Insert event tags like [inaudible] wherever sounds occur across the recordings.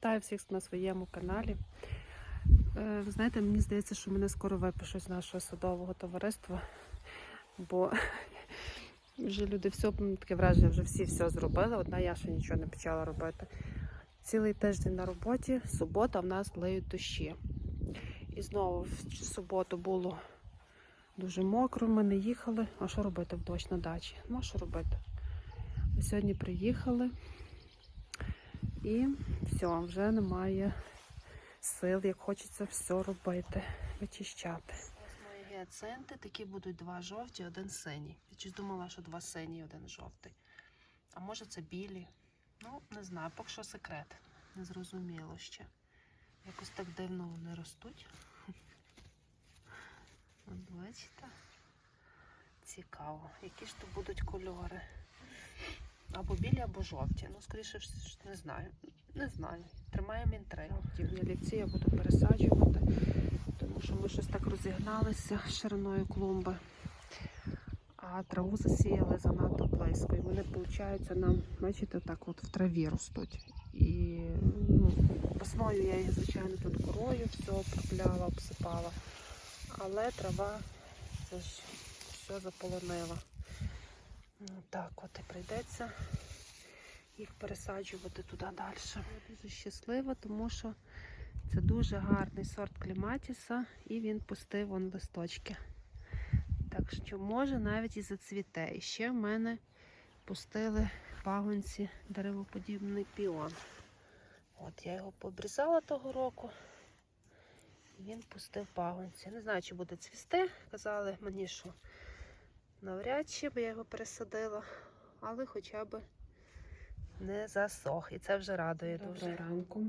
Вітаю всіх на своєму каналі. Е, Ви знаєте, мені здається, що мене скоро випишуть з нашого садового товариства, бо [laughs] вже люди все таке враження, вже всі все зробили. Одна я ще нічого не почала робити. Цілий тиждень на роботі, субота в нас леють дощі. І знову в суботу було дуже мокро, ми не їхали. А що робити в дощ на дачі? Ну, що робити? Ми сьогодні приїхали. І все, вже немає сил, як хочеться все робити, вичищати. Ось мої гіацинти, такі будуть два жовті, один синій. Я щось думала, що два сині, і один жовтий. А може це білі? Ну, не знаю, поки що секрет. Не зрозуміло ще. Якось так дивно вони ростуть. [laughs] От бачите? Цікаво, які ж то будуть кольори. Або білі, або жовті. Ну, скоріше, не знаю. Не знаю. Тримаємо інтригу. Ті ялівці я буду пересаджувати, тому що ми щось так розігналися шириною клумби. А траву засіяли занадто близько. І вони, виходить, нам, бачите, так от в траві ростуть. І ну, весною я їх, звичайно, тут корою все обробляла, обсипала. Але трава все заполонила. Ну, так, от і прийдеться їх пересаджувати туди далі. Я дуже щаслива, тому що це дуже гарний сорт кліматіса і він пустив вон листочки. Так що може навіть і зацвіте. І ще в мене пустили пагонці деревоподібний піон. От я його пообрізала того року. Він пустив пагонці. Не знаю, чи буде цвісти. Казали мені, що навряд чи, бо я його пересадила, але хоча б не засох. І це вже радує дуже. Доброго ранку.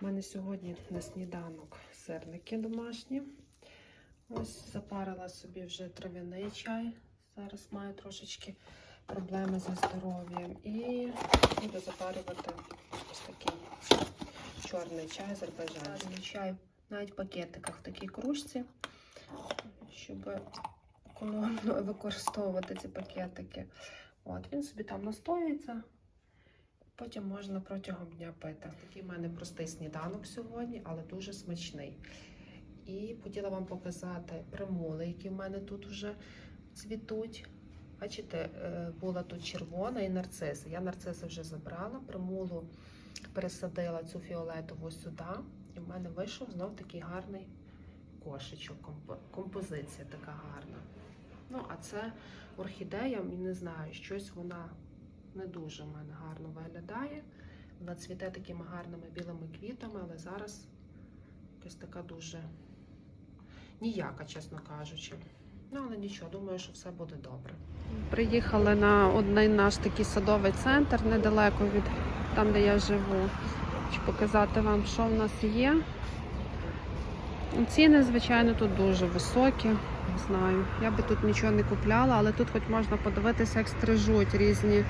У мене сьогодні на сніданок сирники домашні. Ось запарила собі вже трав'яний чай. Зараз маю трошечки проблеми зі здоров'ям. І буду запарювати ось такий чорний чай з Бажаний чай навіть в пакетиках в такій кружці, щоб економно використовувати ці пакетики. От, він собі там настоюється, потім можна протягом дня пити. Такий в мене простий сніданок сьогодні, але дуже смачний. І хотіла вам показати примули, які в мене тут вже цвітуть. Бачите, е, була тут червона і нарциси. Я нарциси вже забрала, примулу пересадила цю фіолетову сюди, і в мене вийшов знов такий гарний кошечок, компо- композиція така гарна. Ну, а це орхідея, не знаю, щось вона не дуже в мене гарно виглядає. Вона цвіте такими гарними білими квітами, але зараз якась така дуже ніяка, чесно кажучи. Ну, але нічого, думаю, що все буде добре. Приїхали на один наш такий садовий центр недалеко від там, де я живу. Хочу показати вам, що в нас є. Ціни, звичайно, тут дуже високі. Не знаю. Я би тут нічого не купляла, але тут хоч можна подивитися, як стрижуть різні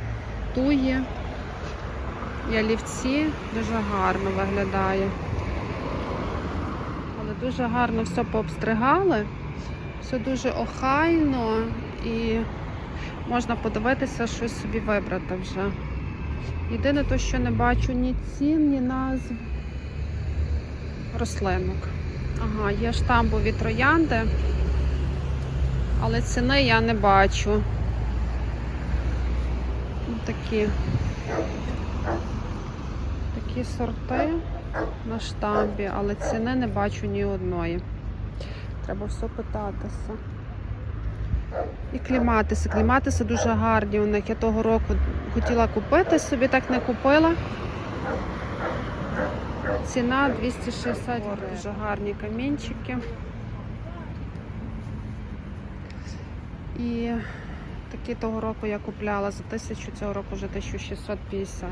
туї, ялівці. Дуже гарно виглядає. Але дуже гарно все пообстригали. Все дуже охайно і можна подивитися, щось собі вибрати вже. Єдине то, що не бачу ні цін, ні назв рослинок. Ага, є штамбові троянди, але ціни я не бачу. Такі, такі сорти на штамбі, але ціни не бачу ні одної. Треба все питатися. І кліматиси. Кліматиси дуже гарні. У них я того року хотіла купити, собі так не купила. Ціна 260 гривень. Дуже гарні камінчики. І такі того року я купляла за тисячу, цього року вже 1650.